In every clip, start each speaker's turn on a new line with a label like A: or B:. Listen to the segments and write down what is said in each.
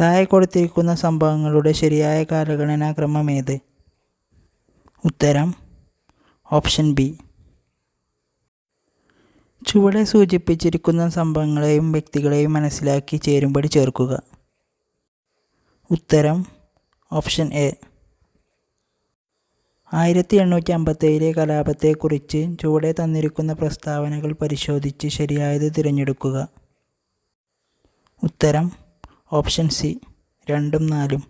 A: താഴെ കൊടുത്തിരിക്കുന്ന സംഭവങ്ങളുടെ ശരിയായ കാലഗണനാക്രമം ഏത് ഉത്തരം ഓപ്ഷൻ ബി. ചുവടെ സൂചിപ്പിച്ചിരിക്കുന്ന സംഭവങ്ങളെയും വ്യക്തികളെയും മനസ്സിലാക്കി ചേരുമ്പടി ചേർക്കുക. ഉത്തരം ഓപ്ഷൻ എ. ആയിരത്തി എണ്ണൂറ്റി അമ്പത്തേഴിലെ കലാപത്തെക്കുറിച്ച് ചുവടെ തന്നിരിക്കുന്ന പ്രസ്താവനകൾ പരിശോധിച്ച് ശരിയായത് തിരഞ്ഞെടുക്കുക. ഉത്തരം ഓപ്ഷൻ സി രണ്ടും നാലും.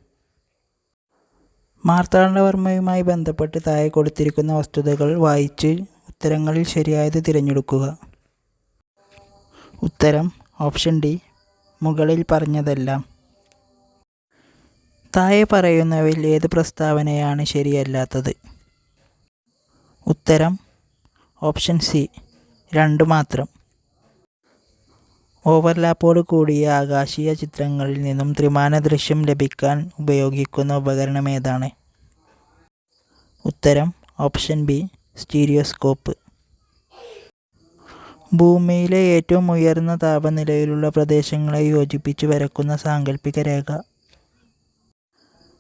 A: മാർത്താണ്ഡവർമ്മയുമായി ബന്ധപ്പെട്ട് താഴെ കൊടുത്തിരിക്കുന്ന വസ്തുതകൾ വായിച്ച് ഉത്തരങ്ങളിൽ ശരിയായത് തിരഞ്ഞെടുക്കുക. ഉത്തരം ഓപ്ഷൻ ഡി മുകളിൽ പറഞ്ഞതെല്ലാം. താഴെ പറയുന്നവയിൽ ഏത് പ്രസ്താവനയാണ് ശരിയല്ലാത്തത്? ഉത്തരം ഓപ്ഷൻ സി രണ്ട് മാത്രം. ഓവർലാപ്പോട് കൂടിയ ആകാശീയ ചിത്രങ്ങളിൽ നിന്നും ത്രിമാന ദൃശ്യം ലഭിക്കാൻ ഉപയോഗിക്കുന്ന ഉപകരണം ഏതാണ് ഉത്തരം ഓപ്ഷൻ ബി സ്റ്റീരിയോസ്കോപ്പ്. ഭൂമിയിലെ ഏറ്റവും ഉയർന്ന താപനിലയിലുള്ള പ്രദേശങ്ങളെ യോജിപ്പിച്ച് വരക്കുന്ന സാങ്കല്പിക രേഖ.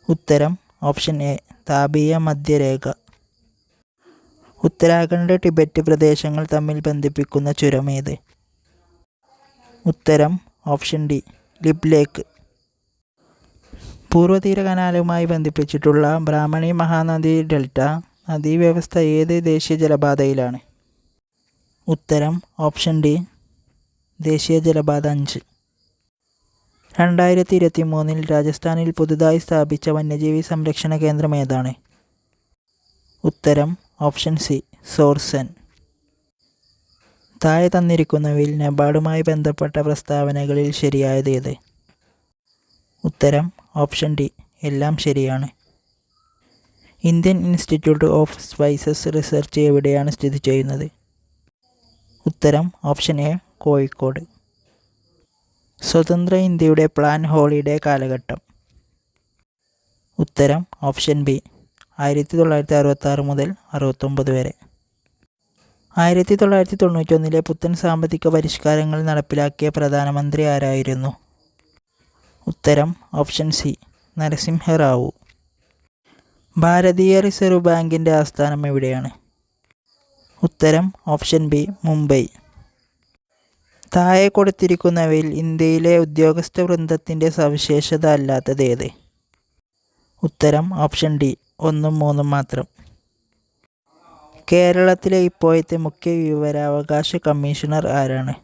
A: ഉത്തരം ഓപ്ഷൻ എ താപീയ മധ്യരേഖ. ഉത്തരാഖണ്ഡ് ടിബറ്റ് പ്രദേശങ്ങൾ തമ്മിൽ ബന്ധിപ്പിക്കുന്ന ചുരമേത് ഉത്തരം ഓപ്ഷൻ ഡി ലിബ് ലേക്ക്. പൂർവതീര കനാലുമായി ബന്ധിപ്പിച്ചിട്ടുള്ള ബ്രാഹ്മണി മഹാനദി ഡെൽറ്റ നദീവ്യവസ്ഥ ഏത് ദേശീയ ജലപാതയിലാണ്? ഉത്തരം ഓപ്ഷൻ ഡി ദേശീയ ജലപാത അഞ്ച്. രണ്ടായിരത്തി ഇരുപത്തി മൂന്നിൽ രാജസ്ഥാനിൽ പുതുതായി സ്ഥാപിച്ച വന്യജീവി സംരക്ഷണ കേന്ദ്രം ഏതാണ്? ഉത്തരം ഓപ്ഷൻ സി സോർസൻ. താഴെ തന്നിരിക്കുന്നവയിൽ നബാർഡുമായി ബന്ധപ്പെട്ട പ്രസ്താവനകളിൽ ശരിയായത് ഏത്? ഉത്തരം ഓപ്ഷൻ ഡി എല്ലാം ശരിയാണ്. Indian institute of spices research എവിടെയാണ് സ്ഥിതി ചെയ്യുന്നത്? ഉത്തരം ഓപ്ഷൻ എ കോഴിക്കോട്. സ്വതന്ത്ര ഇന്ത്യയുടെ പ്ലാൻ ഹോളിഡേ കാലഘട്ടം. ഉത്തരം ഓപ്ഷൻ ബി ആയിരത്തി തൊള്ളായിരത്തി അറുപത്താറ് മുതൽ അറുപത്തൊമ്പത് വരെ. ആയിരത്തി തൊള്ളായിരത്തി തൊണ്ണൂറ്റൊന്നിലെ പുത്തൻ സാമ്പത്തിക പരിഷ്കാരങ്ങൾ നടപ്പിലാക്കിയ പ്രധാനമന്ത്രി ആരായിരുന്നു? ഉത്തരം ഓപ്ഷൻ സി നരസിംഹറാവു ഭാരതീയ റിസർവ് ബാങ്കിന്റെ ആസ്ഥാനം എവിടെയാണ്? ഉത്തരം ഓപ്ഷൻ ബി മുംബൈ. താഴെ കൊടുത്തിരിക്കുന്നവയിൽ ഇന്ത്യയിലെ ഉദ്യോഗസ്ഥ വൃന്ദത്തിന്റെ സവിശേഷത അല്ലാത്തത് ഏത്? ഉത്തരം ഓപ്ഷൻ ഡി ഒന്നും മൂന്നും മാത്രം. കേരളത്തിലെ ഇപ്പോഴത്തെ മുഖ്യ വിവരാവകാശ കമ്മീഷണർ ആരാണ്?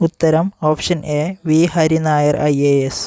A: ഉത്തരം option A V. Harinair I. A. S.